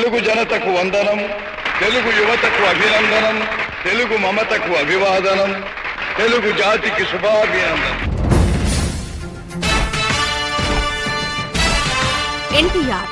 తెలుగు జనతకు వందనం తెలుగు యువతకు అభినందనం తెలుగు మమతకు అభివాదనం తెలుగు జాతికి శుభాభినందనం. ఎన్టీఆర్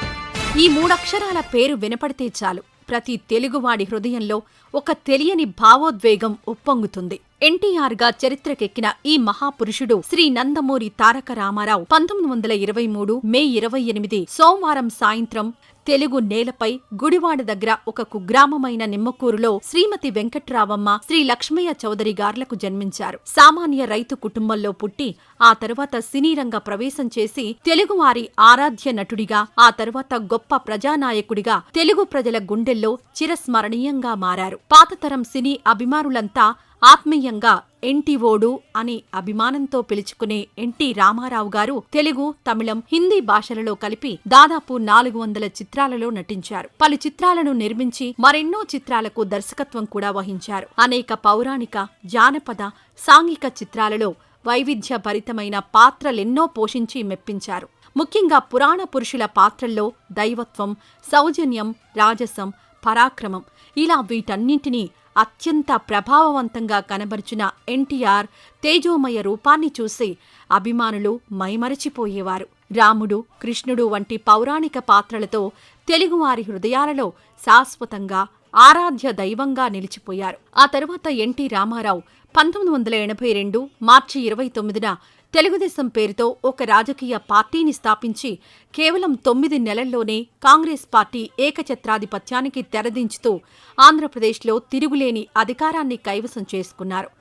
ఈ మూడక్షరాల పేరు వినపడితే చాలు. ప్రతి తెలుగువాడి హృదయంలో ఒక తెలియని భావోద్వేగం ఉప్పొంగుతుంది. ఎన్టీఆర్గా చరిత్రకెక్కిన ఈ మహాపురుషుడు శ్రీ నందమూరి తారక రామారావు పంతొమ్మిది వందల ఇరవై మూడు మే ఇరవై ఎనిమిది సోమవారం సాయంత్రం తెలుగు నేలపై గుడివాడ దగ్గర ఒక కుగ్రామమైన నిమ్మకూరులో శ్రీమతి వెంకట్రావమ్మ శ్రీ లక్ష్మయ్య చౌదరి గార్లకు జన్మించారు. సామాన్య రైతు కుటుంబంలో పుట్టి ఆ తరువాత సినీ రంగ ప్రవేశం చేసి తెలుగువారి ఆరాధ్య నటుడిగా ఆ తరువాత గొప్ప ప్రజానాయకుడిగా తెలుగు ప్రజల గుండెల్లో చిరస్మరణీయంగా మారారు. పాతతరం సినీ అభిమానులంతా ఆత్మీయంగా ఎన్టీఓడు అని అభిమానంతో పిలుచుకునే ఎన్టీ రామారావు గారు తెలుగు తమిళం హిందీ భాషలలో కలిపి దాదాపు నాలుగు వందల చిత్రాలలో నటించారు. పలు చిత్రాలను నిర్మించి మరెన్నో చిత్రాలకు దర్శకత్వం కూడా వహించారు. అనేక పౌరాణిక జానపద సాంఘిక చిత్రాలలో వైవిధ్యభరితమైన పాత్రలెన్నో పోషించి మెప్పించారు. ముఖ్యంగా పురాణ పురుషుల పాత్రల్లో దైవత్వం సౌజన్యం రాజసం పరాక్రమం ఇలా వీటన్నింటినీ అత్యంత ప్రభావవంతంగా కనబరిచిన ఎన్టీఆర్ తేజోమయ రూపాన్ని చూసి అభిమానులు మైమరచిపోయేవారు. రాముడు కృష్ణుడు వంటి పౌరాణిక పాత్రలతో తెలుగువారి హృదయాలలో శాశ్వతంగా ఆరాధ్య దైవంగా నిలిచిపోయారు. ఆ తరువాత ఎన్టీ రామారావు పంతొమ్మిది వందల ఎనభై రెండు మార్చి ఇరవై తొమ్మిదిన తెలుగుదేశం పేరుతో ఒక రాజకీయ పార్టీని స్థాపించి కేవలం తొమ్మిది నెలల్లోనే కాంగ్రెస్ పార్టీ ఏకఛత్రాధిపత్యానికి తెరదించుతూ ఆంధ్రప్రదేశ్లో తిరుగులేని అధికారాన్ని కైవసం చేసుకున్నారు.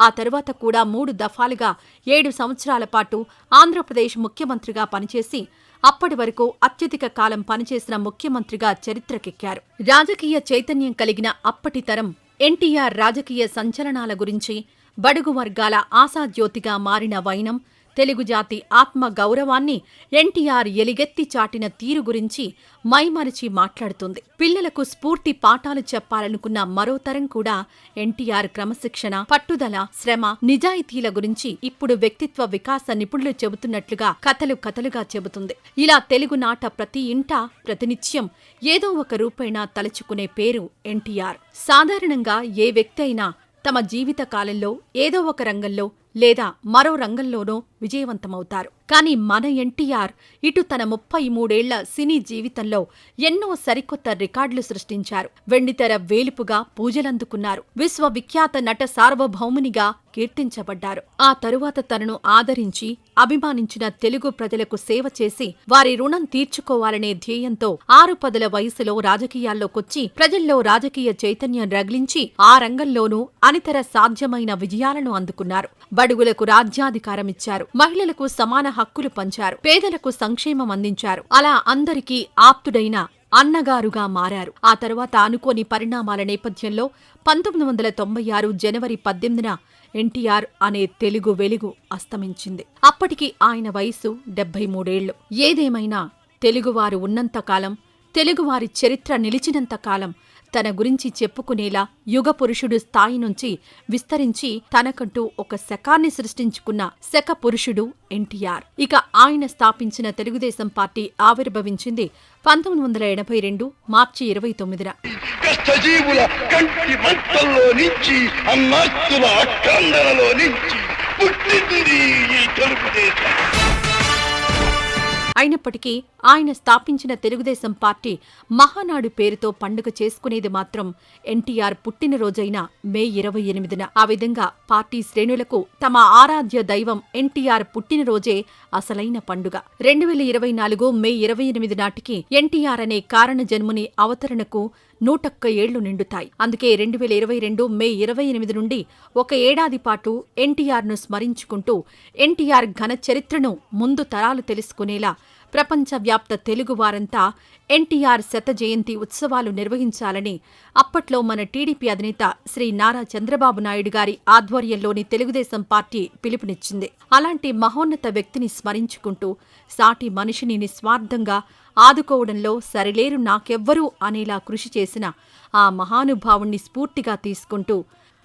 ఆ తర్వాత కూడా మూడు దఫాలుగా ఏడు సంవత్సరాల పాటు ఆంధ్రప్రదేశ్ ముఖ్యమంత్రిగా పనిచేసి అప్పటి వరకు అత్యధిక కాలం పనిచేసిన ముఖ్యమంత్రిగా చరిత్రకెక్కారు. రాజకీయ చైతన్యం కలిగిన అప్పటి తరం ఎన్టీఆర్ రాజకీయ సంచలనాల గురించి బడుగు వర్గాల ఆశాజ్యోతిగా మారిన వైనం తెలుగు జాతి ఆత్మ గౌరవాన్ని ఎన్టీఆర్ ఎలిగెత్తి చాటిన తీరు గురించి మైమరిచి మాట్లాడుతుంది. పిల్లలకు స్ఫూర్తి పాఠాలు చెప్పాలనుకున్న మరో తరం కూడా ఎన్టీఆర్ క్రమశిక్షణ పట్టుదల శ్రమ నిజాయితీల గురించి ఇప్పుడు వ్యక్తిత్వ వికాస నిపుణులు చెబుతున్నట్లుగా కథలు కథలుగా చెబుతుంది. ఇలా తెలుగు నాట ప్రతి ఇంట ప్రతినిత్యం ఏదో ఒక రూపేణా తలుచుకునే పేరు ఎన్టీఆర్. సాధారణంగా ఏ వ్యక్తి అయినా తమ జీవిత కాలంలో ఏదో ఒక రంగంలో లేదా మరో రంగంలోనో విజయవంతమవుతారు. కానీ మన ఎన్టీఆర్ ఇటు తన ముప్పై మూడేళ్ళ సినీ జీవితంలో ఎన్నో సరికొత్త రికార్డులు సృష్టించారు. వెండితెర వేలుపుగా పూజలందుకున్నారు. విశ్వవిఖ్యాత నట సార్వభౌమునిగా కీర్తించబడ్డారు. ఆ తరువాత తనను ఆదరించి అభిమానించిన తెలుగు ప్రజలకు సేవ చేసి వారి రుణం తీర్చుకోవాలనే ధ్యేయంతో ఆరు పదుల వయసులో రాజకీయాల్లోకొచ్చి ప్రజల్లో రాజకీయ చైతన్యం రగిలించి ఆ రంగంలోనూ అనితర సాధ్యమైన విజయాలను అందుకున్నారు. బడుగులకు రాజ్యాధికారమిచ్చారు. మహిళలకు సమాన హక్కులు పంచారు. పేదలకు సంక్షేమం అందించారు. అలా అందరికీ ఆప్తుడైన అన్నగారుగా మారారు. ఆ తర్వాత అనుకోని పరిణామాల నేపథ్యంలో పంతొమ్మిది వందల తొంభై ఆరు జనవరి పద్దెనిమిదిన ఎన్టీఆర్ అనే తెలుగు వెలుగు అస్తమించింది. అప్పటికి ఆయన వయసు డెబ్బై మూడేళ్ళు ఏదేమైనా తెలుగువారు ఉన్నంతకాలం తెలుగువారి చరిత్ర నిలిచినంతకాలం తన గురించి చెప్పుకునేలా యుగపురుషుడు స్థాయి నుంచి విస్తరించి తనకంటూ ఒక శకాన్ని సృష్టించుకున్న శక పురుషుడు ఎన్టీఆర్. ఇక ఆయన స్థాపించిన తెలుగుదేశం పార్టీ ఆవిర్భవించింది పంతొమ్మిది వందల ఎనభై రెండు మార్చి ఇరవై తొమ్మిదిన. కష్టజీవుల కంటి మంటల్లో నుంచి అన్నాస్తుల అక్కందరలో నుంచి పుట్టింది ఈ తెలుగుదేశం. అయినప్పటికీ ఆయన స్థాపించిన తెలుగుదేశం పార్టీ మహానాడు పేరుతో పండుగ చేసుకునేది మాత్రం ఎన్టీఆర్ పుట్టినరోజైన మే ఇరవై ఎనిమిదిన. ఆ విధంగా పార్టీ శ్రేణులకు తమ ఆరాధ్య దైవం ఎన్టీఆర్ పుట్టినరోజే అసలైన పండుగ. రెండు వేల ఇరవై నాలుగు మే ఇరవై ఎనిమిది నాటికి ఎన్టీఆర్ అనే కారణ జన్ముని అవతరణకు నూటొక్క ఏళ్ళు నిండుతాయి. అందుకే రెండు వేల ఇరవై రెండు మే ఇరవై ఎనిమిది నుండి ఒక ఏడాది పాటు ఎన్టీఆర్ను స్మరించుకుంటూ ఎన్టీఆర్ ఘన చరిత్రను ముందు తరాలు తెలుసుకునేలా ప్రపంచవ్యాప్త తెలుగువారంతా ఎన్టీఆర్ శత జయంతి ఉత్సవాలు నిర్వహించాలని అప్పట్లో మన టీడీపీ అధినేత శ్రీ నారా చంద్రబాబు నాయుడు గారి ఆధ్వర్యంలోని తెలుగుదేశం పార్టీ పిలుపునిచ్చింది. అలాంటి మహోన్నత వ్యక్తిని స్మరించుకుంటూ సాటి మనిషిని నిస్వార్థంగా ఆదుకోవడంలో సరిలేరు నాకెవ్వరూ అనేలా కృషి చేసిన ఆ మహానుభావుణ్ణి స్ఫూర్తిగా తీసుకుంటూ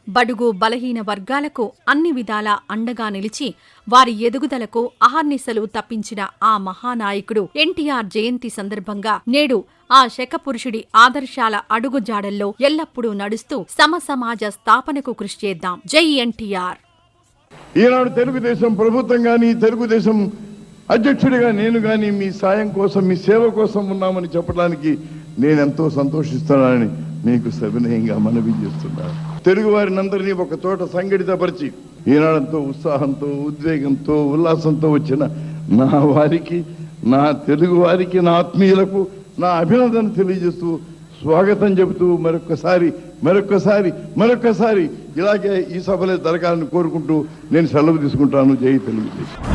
బడుగు బలహీన వర్గాలకు అన్ని విధాలా అండగా నిలిచి వారి ఎదుగుదలకు అహర్నిశలు తప్పించిన ఆ మహానాయకుడు ఎన్టీఆర్ జయంతి సందర్భంగా నేడు ఆ శకపురుషుడి ఆదర్శాల అడుగుజాడల్లో ఎల్లప్పుడూ నడుస్తూ సమసమాజ స్థాపనకు కృషి చేద్దాం. జై ఎన్టీఆర్. ఈనాడు తెలుగుదేశం ప్రభుత్వం కానీ తెలుగుదేశం అధ్యక్షుడిగా నేను కానీ మీ సాయం కోసం మీ సేవ కోసం ఉన్నామని చెప్పడానికి నేను ఎంతో సంతోషిస్తున్నానని మీకు సవినయంగా మనవి చేస్తున్నాను. తెలుగు వారినందరినీ ఒక చోట సంఘటితపరిచి ఈనాడంతో ఉత్సాహంతో ఉద్వేగంతో ఉల్లాసంతో వచ్చిన నా వారికి నా తెలుగు వారికి నా ఆత్మీయులకు నా అభినందన తెలియజేస్తూ స్వాగతం చెబుతూ మరొక్కసారి మరొక్కసారి మరొక్కసారి ఇలాగే ఈ సభలే జరగాలని కోరుకుంటూ నేను సెలవు తీసుకుంటాను. జై తెలుగుదేశం.